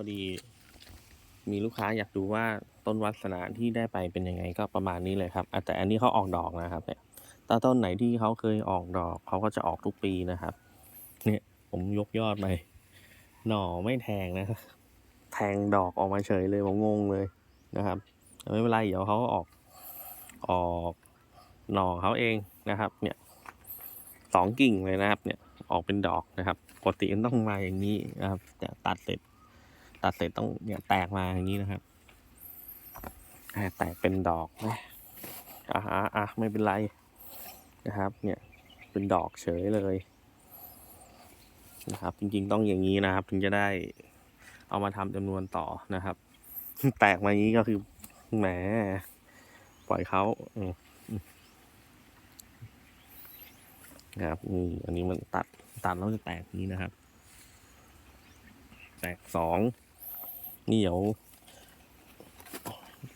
อดี มีลูกค้าอยากดูว่าต้นวัสนาที่ได้ไปเป็นยังไงก็ประมาณนี้เลยครับแต่อันนี้เขาออกดอกนะครับเนี่ยถ้าต้นไหนที่เขาเคยออกดอกเขาก็จะออกทุกปีนะครับ เนี่ยผมยกยอดไปหน่อไม่แทงนะแทงดอกออกมาเฉยเลยผมงงเลยนะครับไม่เป็นไรเดี๋ยวเขาก็ออกออกหน่อเขาเองนะครับ เนี่ยสองกิ่งเลยนะครับ เนี่ยออกเป็นดอกนะครับปกติมันต้องมาอย่างนี้นะครับแต่ตัดเสร็จ ตัดเสร็จต้องเนี่ยแตกมาอย่างนี้นะครับแตกเป็นดอกนะอะอะอะไม่เป็นไรนะครับ เนี่ยเป็นดอกเฉยเลยนะครับ จริงๆต้องอย่างนี้นะครับ ถึงจะได้เอามาทำจำนวนต่อนะครับ แตกมาอย่างนี้ก็คือแหมปล่อยเขานะครับนี่อันนี้มันตัดตัดแล้วจะแตกนี้นะครับ แตกสอง นี่เดี๋ยว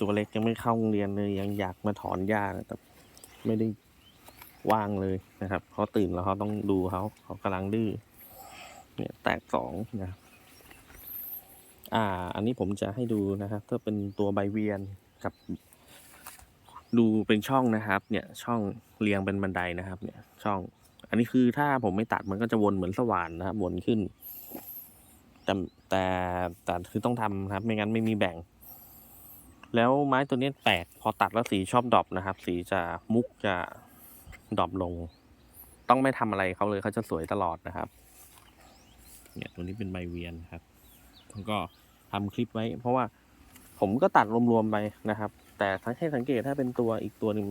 ตัวเล็กยังไม่เข้าโรงเรียนเลย ยังอยากมาถอนหญ้าแต่ไม่ได้ว่างเลยนะครับเขาตื่นแล้วเขาต้องดูเขาเขากำลังดื้อเนี่ยแตกสองนะอ่า อันนี้ผมจะให้ดูนะครับถ้าเป็นตัวใบเวียนกับ ดูเป็นช่องนะครับ เนี่ยช่องเรียงเป็นบันไดนะครับ เนี่ยช่อง อันนี้คือถ้าผมไม่ตัดมันก็จะวนเหมือนสว่านนะครับวนขึ้น แต่แต่แต่คือต้องทำครับ ไม่งั้นไม่มีแบ่ง แล้วไม้ตัวนี้แปลกพอตัดแล้วสีชอบดรอปนะครับ สีจะมุกจะดรอปลง ต้องไม่ทำอะไรเขาเลยเขาจะสวยตลอดนะครับ เนี่ยตัวนี้เป็นใบเวียนครับผมก็ทำคลิปไว้ เพราะว่าผมก็ตัดรวมๆไปนะครับ แต่ให้สังเกตถ้าเป็นตัวอีกตัวหนึ่ง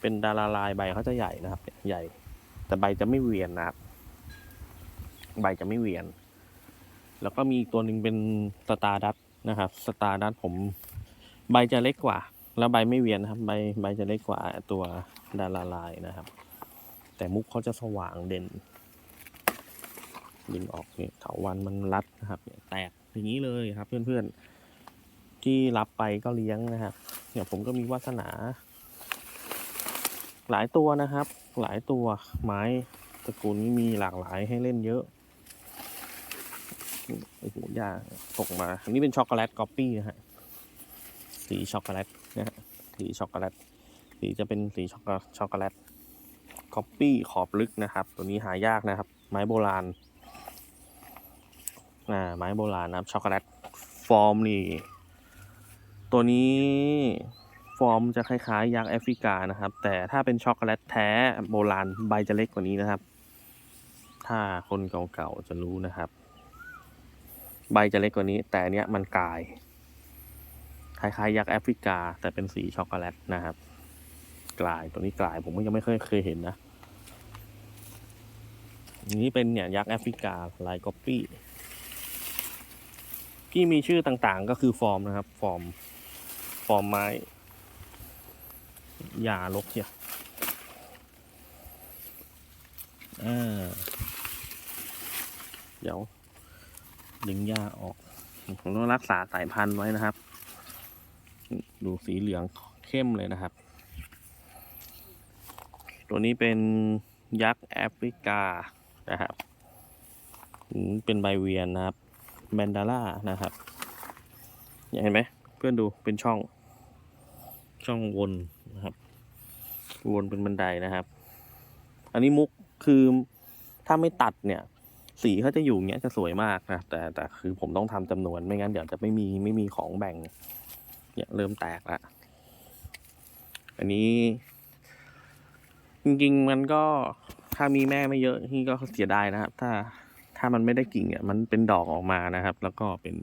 เป็นดาราลายใบเขาจะใหญ่นะครับ ใหญ่ แต่ใบจะไม่เวียนนะครับ ใบจะไม่เวียน แล้วก็มีอีกตัวหนึ่งเป็นสตาร์ดัตนะครับสตาร์ดัตผมใบจะเล็กกว่า แล้วใบไม่เวียนนะครับ ใบใบจะเล็กกว่าตัวดาราลายนะครับ แต่มุกเขาจะสว่างเด่นดึงออกเนี่ยเถาวันมันรัดนะครับแตกอย่างนี้เลยครับ เพื่อนๆ ที่รับไปก็เลี้ยงนะครับเนี่ยผมก็มีวาสนา หลายตัวนะครับ หลายตัวไม้ตระกูลนี้มีหลากหลายให้เล่นเยอะ โอ้โหยาตกมา อันนี้เป็นช็อกโกแลตก๊อปปี้นะฮะ สีช็อกโกแลตนะฮะ สีช็อกโกแลต สีจะเป็นสีช็อกโกช็อกโกแลตก๊อปปี้ขอบลึกนะครับ ตัวนี้หายากนะครับ ไม้โบราณ อ่า ไม้โบราณนะครับ ช็อกโกแลต ฟอร์มนี่ ตัวนี้ฟอร์มจะคล้ายๆยักษ์แอฟริกานะครับ แต่ถ้าเป็นช็อกโกแลตแท้โบราณใบจะเล็กกว่านี้นะครับ ถ้าคนเก่าๆจะรู้นะครับ ใบจะเล็กกว่านี้ แต่เนี้ยมันกลาย คล้ายๆ ยักษ์แอฟริกา แต่เป็นสีช็อกโกแลตนะครับ กลายตัวนี้กลายผมก็ยังไม่เคยเคยเห็นนะนี้เป็นเนี่ยยักษ์แอฟริกาลายก๊อปปี้ที่มีชื่อต่างๆก็คือฟอร์มนะครับ ฟอร์ม ฟอร์มไม้หญ้าลกเชียอ่าเดี๋ยว ดึงหญ้าออก ผมต้องรักษาสายพันธุ์ไว้นะครับ ดูสีเหลืองเข้มเลยนะครับ ตัวนี้เป็นยักษ์แอฟริกานะครับ เป็นใบเวียนนะครับแมนดาร่านะครับเห็นไหมเพื่อนดูเป็นช่อง ช่องวนนะครับ วนเป็นบันไดนะครับ อันนี้มุกคือถ้าไม่ตัดเนี่ย สีเขาจะอยู่อย่างเงี้ยจะสวยมากนะแต่แต่คือผมต้องทำจำนวนไม่งั้นเดี๋ยวจะไม่มีไม่มีของแบ่ง เนี่ยเริ่มแตกละอันนี้ จริงๆมันก็ถ้ามีแม่ไม่เยอะนี่ก็เสียดายนะครับ ถ้าถ้ามันไม่ได้กิ่งเนี่ยมันเป็นดอกออกมานะครับ แล้วก็เป็น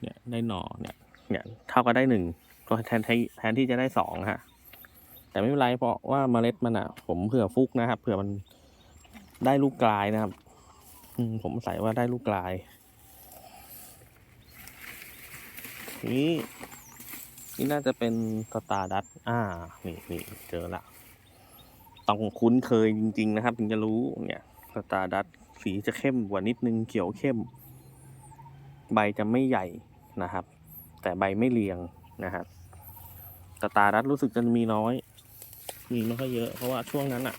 เนี่ยได้หน่อเนี่ย เนี่ย เท่ากับได้หนึ่งก็แทนที่แทนที่จะได้สองฮะแต่ไม่เป็นไรเพราะว่าเมล็ดมันอะผมเผื่อฟุกนะครับเผื่อมัน ได้ลูกกลายนะครับผมใส่ว่าได้ลูกกลาย นี่นี่น่าจะเป็นสตาร์ดัตอ่า นี่นี่เจอละต้องคุ้นเคยจริง ๆ นะครับ ถึงจะรู้เนี่ยสตาร์ดัตสีจะเข้มกว่านิดนึงเขียวเข้ม ใบจะไม่ใหญ่นะครับ แต่ใบไม่เรียงนะครับสตาร์ดัตรู้สึกจะมีน้อย มีไม่ค่อยเยอะเพราะว่าช่วงนั้นอะ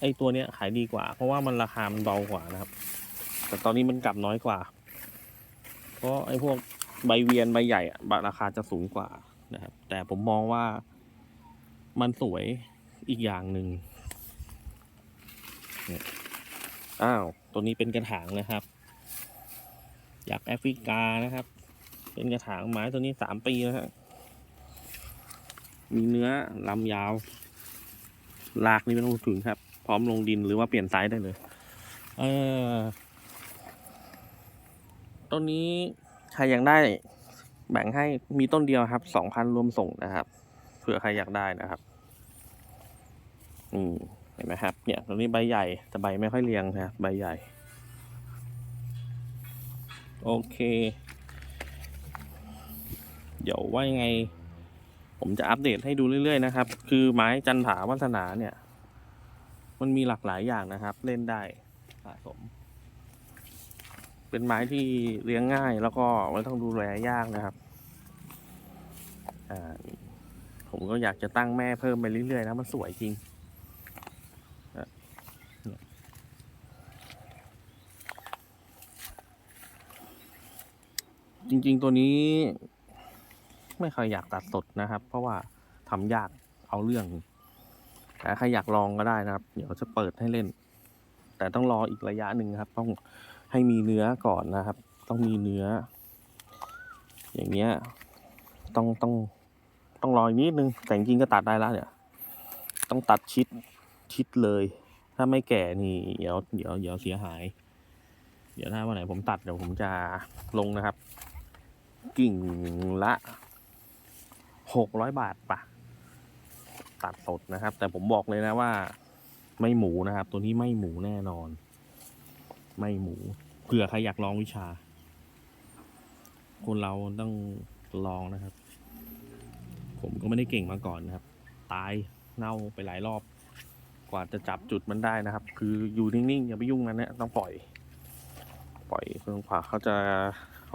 ไอตัวเนี้ยขายดีกว่า เพราะว่ามันราคามันเบากว่านะครับ แต่ตอนนี้มันกลับน้อยกว่า เพราะไอพวกใบเวียนใบใหญ่อะราคาจะสูงกว่านะครับ แต่ผมมองว่ามันสวยอีกอย่างหนึ่งอ้าว ตัวนี้เป็นกระถางนะครับ อยากแอฟริกานะครับ เป็นกระถางไม้ตัวนี้สามปีแล้วฮะมีเนื้อลำยาว ลากนี่ไม่ต้องถึงครับ พร้อมลงดินหรือว่าเปลี่ยนไซส์ได้เลย เออต้นนี้ใครอยากได้แบ่งให้มีต้นเดียวครับสองพันรวมส่งนะครับเผื่อใครอยากได้นะครับอืมเห็นไหมครับ เนี่ยตรงนี้ใบใหญ่แต่ใบไม่ค่อยเรียงนะครับใบใหญ่ โอเค เดี๋ยวว่ายังไง ผมจะอัปเดตให้ดูเรื่อยๆนะครับ คือไม้จันผาวัฒนาเนี่ย มันมีหลากหลายอย่างนะครับ เล่นได้สะสม เป็นไม้ที่เลี้ยงง่ายแล้วก็ไม่ต้องดูแลยากนะครับผมก็อยากจะตั้งแม่เพิ่มไปเรื่อยๆนะมันสวยจริงจริง ๆ ตัวนี้ ไม่ค่อยอยากตัดสดนะครับ เพราะว่าทำยากเอาเรื่อง แต่ใครอยากลองก็ได้นะครับ เดี๋ยวจะเปิดให้เล่น แต่ต้องรออีกระยะหนึ่งครับ ต้องให้มีเนื้อก่อนนะครับ ต้องมีเนื้อ อย่างเงี้ย ต้องต้องต้องรออีกนิดนึง แต่จริงก็ตัดได้แล้วเนี่ย ต้องตัดชิดชิดเลย ถ้าไม่แก่นี่เดี๋ยวเดี๋ยวเดี๋ยวเสียหาย เดี๋ยวถ้าวันไหนผมตัดเดี๋ยวผมจะลงนะครับ กิ่งละหกร้อยบาทปะ ตัดสดนะครับ แต่ผมบอกเลยนะว่า ไม่หมูนะครับ ตัวนี้ไม่หมูแน่นอน ไม่หมูเผื่อใครอยากลองวิชา คนเราต้องลองนะครับ ผมก็ไม่ได้เก่งมาก่อนนะครับ ตายเน่าไปหลายรอบ กว่าจะจับจุดมันได้นะครับ คืออยู่นิ่งๆอย่าไปยุ่งมันนี่ยต้องปล่อย ปล่อยเพื่อกว่าเขาจะ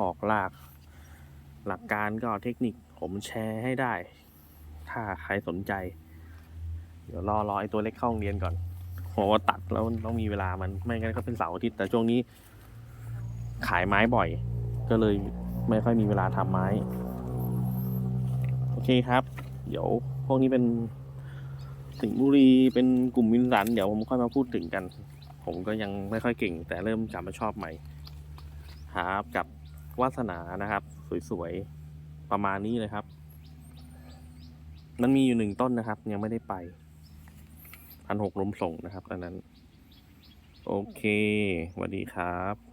ออกลาก หลักการก็เทคนิคผมแชร์ให้ได้ ถ้าใครสนใจ เดี๋ยวรอรอไอตัวเล็กเข้าโรงเรียนก่อนเพราะว่าตัดแล้วต้องมีเวลามันไม่งั้นก็เป็นเสาร์อาทิตย์แต่ช่วงนี้ ขายไม้บ่อย ก็เลยไม่ค่อยมีเวลาทำไม้ โอเคครับ เดี๋ยวพวกนี้เป็นสิงห์บุรีเป็นกลุ่มวินสัน เดี๋ยวผมค่อยมาพูดถึงกัน ผมก็ยังไม่ค่อยเก่ง แต่เริ่มกลับมาชอบใหม่ครับกับวาสนานะครับ สวยๆ ประมาณนี้เลยครับ มันมีอยู่หนึ่งต้นนะครับ ยังไม่ได้ไป พันหกลมส่งนะครับอันนั้น โอเคสวัสดีครับ